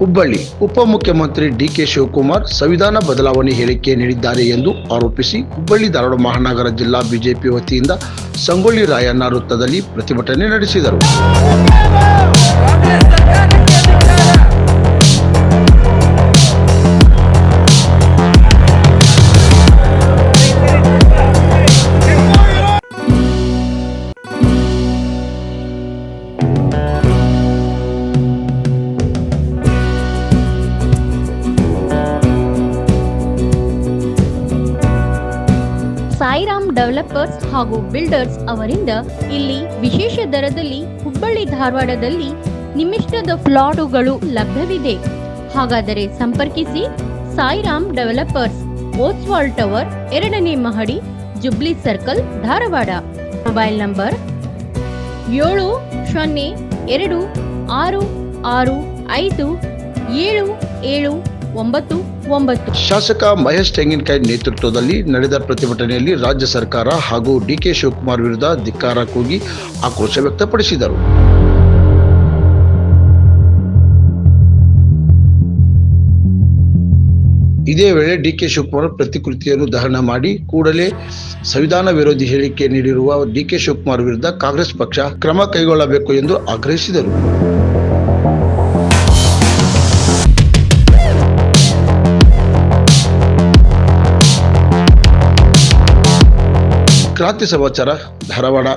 ಹುಬ್ಬಳ್ಳಿ ಉಪಮುಖ್ಯಮಂತ್ರಿ ಡಿಕೆ ಶಿವಕುಮಾರ್ ಸಂವಿಧಾನ ಬದಲಾವಣೆ ಹೇಳಿಕೆ ನೀಡಿದ್ದಾರೆ ಎಂದು ಆರೋಪಿಸಿ ಹುಬ್ಬಳ್ಳಿ ಧಾರವಾಡ ಮಹಾನಗರ ಜಿಲ್ಲಾ ಬಿಜೆಪಿ ವತಿಯಿಂದ ಸಂಗೊಳ್ಳಿ ರಾಯಣ್ಣ ವೃತ್ತದಲ್ಲಿ ಪ್ರತಿಭಟನೆ ನಡೆಸಿದರು. ಡೆವಲಪರ್ಸ್ ಹಾಗೂ ಬಿಲ್ಡರ್ಸ್ ಅವರಿಂದ ಇಲ್ಲಿ ವಿಶೇಷ ದರದಲ್ಲಿ ಹುಬ್ಬಳ್ಳಿ ಧಾರವಾಡದಲ್ಲಿ ನಿಮಿಷ್ಟದ ಫ್ಲಾಟುಗಳು ಲಭ್ಯವಿದೆ. ಹಾಗಾದರೆ ಸಂಪರ್ಕಿಸಿ ಸಾಯಿರಾಮ್ ಡೆವಲಪರ್ಸ್ ಓಸ್ವಾಲ್ ಟವರ್ ಎರಡನೇ ಮಹಡಿ Jubilee Circle Dharwad. Mobile number ಏಳು ಸೊನ್ನೆ ಎರಡು ಆರು ಆರು ಐದು ಏಳು ಏಳು ಒಂಬತ್ತು ಒಂಬತ್ತು ಶಾಸಕ ಮಹೇಶ್ ತೆಂಗಿನಕಾಯಿ ನೇತೃತ್ವದಲ್ಲಿ ನಡೆದ ಪ್ರತಿಭಟನೆಯಲ್ಲಿ ರಾಜ್ಯ ಸರ್ಕಾರ ಹಾಗೂ ಡಿಕೆ ಶಿವಕುಮಾರ್ ವಿರುದ್ಧ ಧಿಕ್ಕಾರ ಕೂಗಿ ಆಕ್ರೋಶ ವ್ಯಕ್ತಪಡಿಸಿದರು. ಇದೇ ವೇಳೆ ಡಿಕೆ ಶಿವಕುಮಾರ್ ಪ್ರತಿಕೃತಿಯನ್ನು ದಹನ ಮಾಡಿ ಕೂಡಲೇ ಸಂವಿಧಾನ ವಿರೋಧಿ ಹೇಳಿಕೆ ನೀಡಿರುವ ಡಿಕೆ ಶಿವಕುಮಾರ್ ವಿರುದ್ಧ ಕಾಂಗ್ರೆಸ್ ಪಕ್ಷ ಕ್ರಮ ಕೈಗೊಳ್ಳಬೇಕು ಎಂದು ಆಗ್ರಹಿಸಿದರು. ಕ್ರಾಂತಿ ಸಮಾಚಾರ ಧಾರವಾಡ